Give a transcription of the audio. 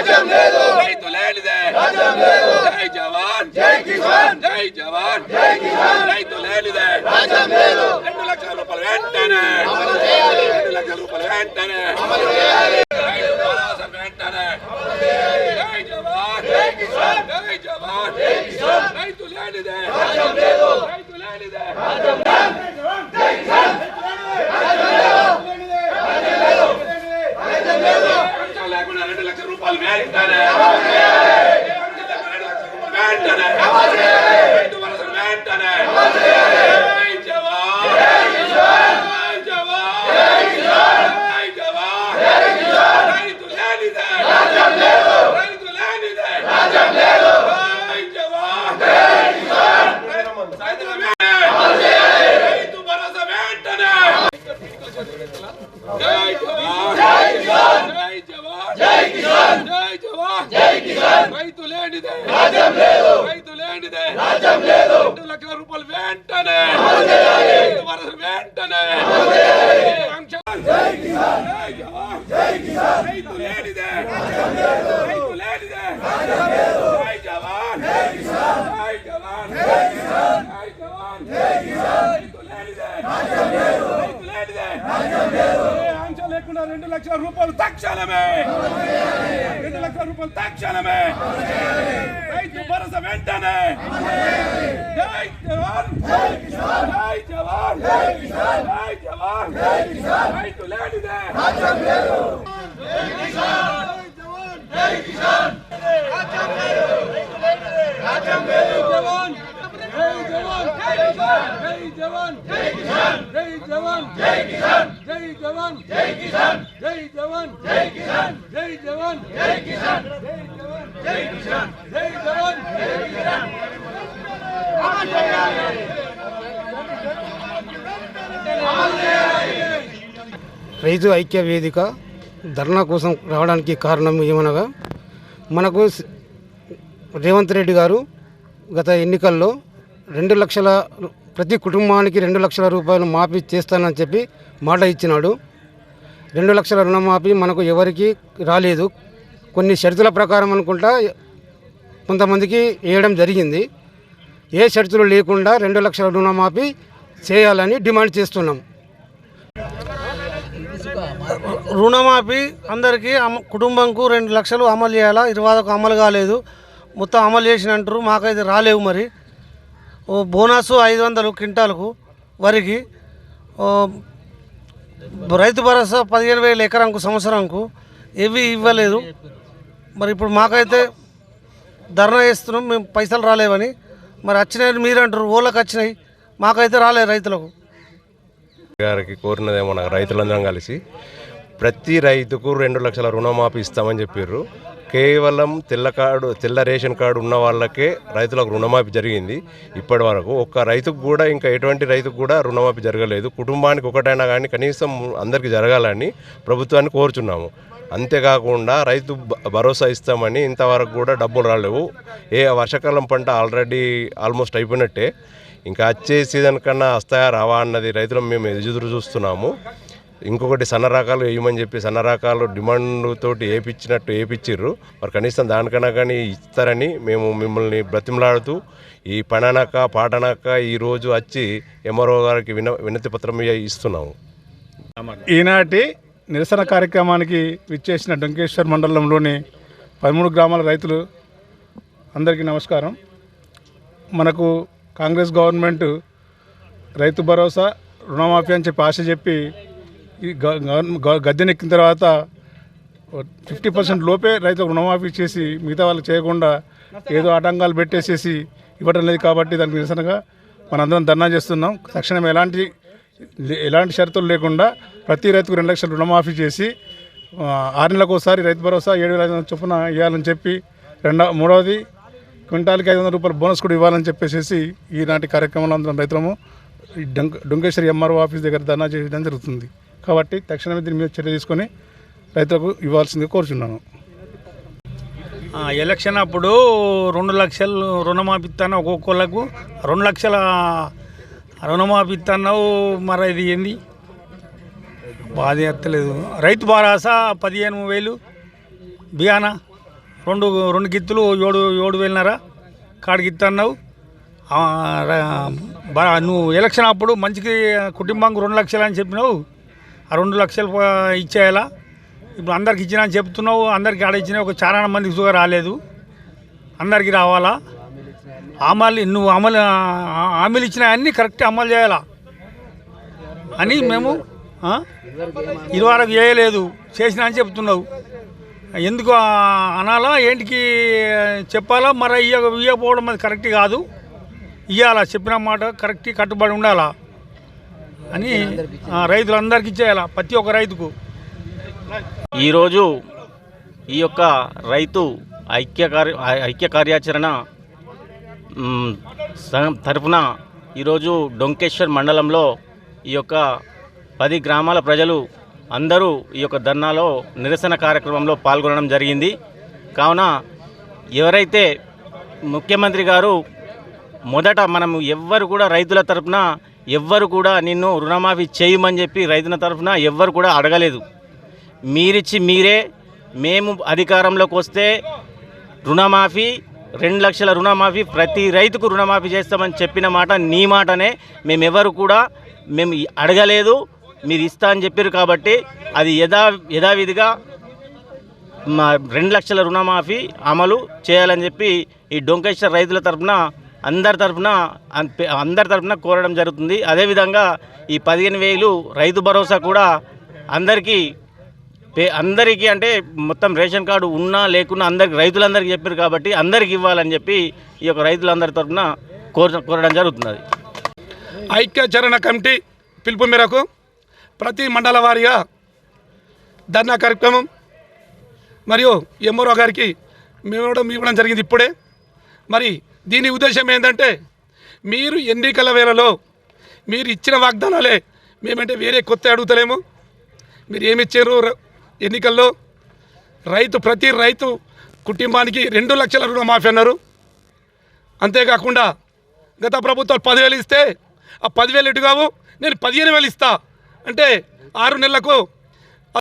రైతు లేనిదే జై జవాన్. జై కిసాన్. జై జవాన్. జై కిసాన్. రైతు లేనిదే రెండు లక్షల రూపాయలు వెంటనే. రెండు లక్షల రూపాయలు వెంటనే జై జవాన్ జై కిసాన్ జై జవాన్ జై కిసాన్ రైతు లేనిదే రైతు లేనిదే అంచనా లేకుండా రెండు లక్షల రూపాయలు వెంటనే అంచనా లేకుండా రెండు లక్షల రూపాయలు వెంటనే రైతు భరోసా వెంటనే జై జవాన్ జై జవాన్ జై జవాన్ రైతు లేనిదే రైతు లేనిదే జై జవాన్ రైతుల వెంటనే రైతు భరోసా వెంటనే జై జవాన్ జై కిసాన్ జై జవాన్ జై కిసాన్ జై జవాన్ జై కిసాన్ రైతు లేనిదే రాజ్యం లేదు రైతు లేనిదే రాజ్యం లేదు రెండు లక్షల రూపాయలు వెంటనే వెంటనే జై జై జవాన్ జై రైతు లేనిదే రైతు లేనిదే జై జవాన్ జై జై జవాన్ జై జై జవాన్ జై కిసాన్ రైతు లేనిదే రాజ్యం లేదు రైతు లేనిదే రాజ్యం లేదు ఏ ఆంక్ష రెండు లక్షల రూపాయలు తక్షణమే రెండు లక్షల రూపాయలు తక్షణమే రైతు భరోసా వెంటనే జై జవాన్ జై జవాన్ జై జవాన్ రైతు లేనిదే రాజ్యం జవాన్ జై జవాన్ జై జవాన్ జై జవాన్ జై జవాన్. జై కిసాన్. జై జవాన్. జై కిసాన్. జై జవాన్. జై కిసాన్. జై జవాన్. జై కిసాన్. జై జవాన్. జై కిసాన్. జై జవాన్. జై కిసాన్. అమలు చేయాలి రైతు ఐక్య వేదిక ధర్నా కోసం రావడానికి కారణం ఏమనగా మనకు రేవంత్ రెడ్డి గారు గత ఎన్నికల్లో రెండు లక్షల ప్రతి కుటుంబానికి రెండు లక్షల రూపాయలు మాఫీ చేస్తానని చెప్పి మాట ఇచ్చినాడు. రెండు లక్షల రుణమాఫీ మనకు ఎవరికి రాలేదు. కొన్ని షరతుల ప్రకారం అనుకుంటా కొంతమందికి వేయడం జరిగింది. ఏ షరతులు లేకుండా రెండు లక్షల రుణమాఫీ చేయాలని డిమాండ్ చేస్తున్నాం. రుణమాఫీ అందరికీ అమ కుటుంబంకు రెండు లక్షలు అమలు చేయాలా? ఇరవై అమలు కాలేదు. మొత్తం అమలు చేసిన అంటారు మాకైతే రాలేవు మరి. బోనస్ ఐదు వందలు క్వింటాలకు వరికి రైతు భరోసా పదిహేను వేల ఎకరంకు సంవత్సరంకు ఏవి ఇవ్వలేదు. మరి ఇప్పుడు మాకైతే ధర్నా చేస్తున్నాం మేము పైసలు రాలేవని. మరి వచ్చినాయని మీరు అంటారు ఓళ్ళకి వచ్చినాయి మాకైతే రాలేదు రైతులకు. గారికి కోరినదేమో నాకు రైతులందరం కలిసి ప్రతి రైతుకు రెండు లక్షల రుణమాఫీ ఇస్తామని చెప్పారు కేవలం తెల్ల కార్డు తెల్ల రేషన్ కార్డు ఉన్న వాళ్ళకే రైతులకు రుణమాఫీ జరిగింది ఇప్పటి వరకు. ఒక్క రైతుకు కూడా ఇంకా ఎటువంటి రైతుకు కూడా రుణమాఫీ జరగలేదు. కుటుంబానికి ఒకటైనా కానీ కనీసం అందరికీ జరగాలని ప్రభుత్వాన్ని కోరుచున్నాము. అంతేకాకుండా రైతు భరోసా ఇస్తామని ఇంతవరకు కూడా డబ్బులు రాలేవు. ఏ వర్షాకాలం పంట ఆల్రెడీ ఆల్మోస్ట్ అయిపోయినట్టే. ఇంకా వచ్చే సీజన్ కన్నా వస్తాయా రావా అన్నది రైతులు మేము ఎదురు చూస్తున్నాము. ఇంకొకటి సన్న రకాలు వేయమని చెప్పి సన్న రకాలు డిమాండ్ తోటి వేపించినట్టు వేపించిర్రు. మరి కనీసం దానికన్నా కానీ ఇస్తారని మేము మిమ్మల్ని బ్రతిమలాడుతూ ఈ పననక పాటనక ఈరోజు వచ్చి ఎంఆర్ఓ గారికి విన వినతి పత్రం ఇస్తున్నాము. ఈనాటి నిరసన కార్యక్రమానికి విచ్చేసిన డొంకేశ్వర్ మండలంలోని పదమూడు గ్రామాల రైతులు అందరికీ నమస్కారం. మనకు కాంగ్రెస్ గవర్నమెంట్ రైతు భరోసా రుణమాఫీ అని చెప్పి ఆశ చెప్పి ఈ గవర్న- గ- గద్దెనెక్కిన తర్వాత ఫిఫ్టీ పర్సెంట్ లోపే రైతులకు రుణమాఫీ చేసి మిగతా వాళ్ళు చేయకుండా ఏదో ఆటంకాలు పెట్టేసేసి ఇవ్వడం లేదు కాబట్టి దానికి నిరసనగా మనందరం ధర్నా చేస్తున్నాం. తక్షణం ఎలాంటి ఎలాంటి షరతులు లేకుండా ప్రతి రైతుకు రెండు లక్షలు రుణమాఫీ చేసి ఆరు నెలలకు ఒకసారి రైతు భరోసా ఏడు వేల ఐదు వందల చొప్పున ఇవ్వాలని చెప్పి రెండవ మూడవది క్వింటాల్కి ఐదు వందల రూపాయలు బోనస్ కూడా ఇవ్వాలని చెప్పేసి ఈనాటి కార్యక్రమంలో అందరం రైతులము ఈ డొంకేశ్వరి ఎంఆర్ఓ ఆఫీస్ దగ్గర ధర్నా చేయడం జరుగుతుంది. కాబట్టి తక్షణమే దీని మీద చర్య తీసుకొని రైతులకు ఇవ్వాల్సిందిగా కోరుచున్నాను. ఎలక్షన్ అప్పుడు రెండు లక్షలు రుణమాఫీ ఇస్తాను ఒక్కొక్కళ్ళకు రెండు లక్షల రుణమాఫీ ఇస్తున్నావు మరి ఇది ఏంది? బాధ ఎత్తలేదు. రైతు భరోసా పదిహేను వేలు. బియానా రెండు రెండు గిత్తులు ఏడు ఏడు వేలున్నర కాడికి ఇస్తున్నావు నువ్వు ఎలక్షన్ అప్పుడు మంచికి కుటుంబానికి రెండు లక్షలు అని చెప్పినావు. రెండు లక్షలు ఇచ్చేయాలా? ఇప్పుడు అందరికి ఇచ్చినా అని చెప్తున్నావు అందరికి ఆడ ఇచ్చినా ఒక చాలా మందికి షుగర్ రాలేదు. అందరికీ రావాలా? అమలు నువ్వు అమలు హామీలు ఇచ్చిన అన్నీ కరెక్ట్ అమలు చేయాలా? అని మేము ఆ? ఇదివరకు చేయలేదు. చేసినా అని చెప్తున్నావు. ఎందుకు అనాలా? ఏంటికి చెప్పాలా? మరి ఇయ్య ఇయ్యకపోవడం అది కరెక్ట్ కాదు. ఇవ్వాలా చెప్పిన మాట కరెక్ట్ కట్టుబడి ఉండాలా? అని ఆ, రైతులందరికీ ఇచ్చేయాలా? ప్రతి ఒక్క రైతుకు. ఈరోజు ఈ యొక్క రైతు ఐక్య కార్య ఐక్య కార్యాచరణ తరఫున ఈరోజు డొంకేశ్వర్ మండలంలో ఈ యొక్క పది గ్రామాల ప్రజలు అందరూ ఈ యొక్క ధర్నాలో నిరసన కార్యక్రమంలో పాల్గొనడం జరిగింది. కావున ఎవరైతే ముఖ్యమంత్రి గారు మొదట మనం ఎవ్వరు కూడా రైతుల తరఫున ఎవ్వరు కూడా నిన్ను రుణమాఫీ చేయమని చెప్పి రైతుల తరఫున ఎవ్వరు కూడా అడగలేదు. మీరిచ్చి మీరే మేము అధికారంలోకి వస్తే రుణమాఫీ రెండు లక్షల రుణమాఫీ ప్రతి రైతుకు రుణమాఫీ చేస్తామని చెప్పిన మాట నీ మాటనే మేమెవరు కూడా మేము అడగలేదు మీరు ఇస్తా అని చెప్పారు కాబట్టి అది యథా యథావిధిగా మా రెండు లక్షల రుణమాఫీ అమలు చేయాలని చెప్పి ఈ డొంకేశ్వర రైతుల తరఫున అందరి తరఫున అందరి తరఫున కోరడం జరుగుతుంది. అదేవిధంగా ఈ పదిహేను వేలు రైతు భరోసా కూడా అందరికీ పే అందరికీ అంటే మొత్తం రేషన్ కార్డు ఉన్నా లేకున్నా అందరికి రైతులందరికీ చెప్పారు కాబట్టి అందరికి ఇవ్వాలని చెప్పి ఈ యొక్క రైతులందరి తరఫున కోర కోరడం జరుగుతున్నది. ఐక్యచరణ కమిటీ పిలుపు మేరకు ప్రతి మండల వారీగా ధర్నా కార్యక్రమం మరియు ఎంఆర్ఓ గారికి మేము ఇవ్వడం జరిగింది ఇప్పుడే. మరి దీని ఉద్దేశం ఏంటంటే మీరు ఎన్నికల వేళలో మీరు ఇచ్చిన వాగ్దానాలే మేమంటే వేరే కొత్త అడుగుతలేము. మీరు ఏమి ఇచ్చారు ర- ఎన్నికల్లో? రైతు ప్రతి రైతు కుటుంబానికి రెండు లక్షల రుణమాఫీ అన్నారు. అంతేకాకుండా గత ప్రభుత్వాలు పదివేలు ఇస్తే ఆ పదివేలు ఎటు కావు? నేను పదిహేను వేలు ఇస్తా. అంటే ఆరు నెలలకు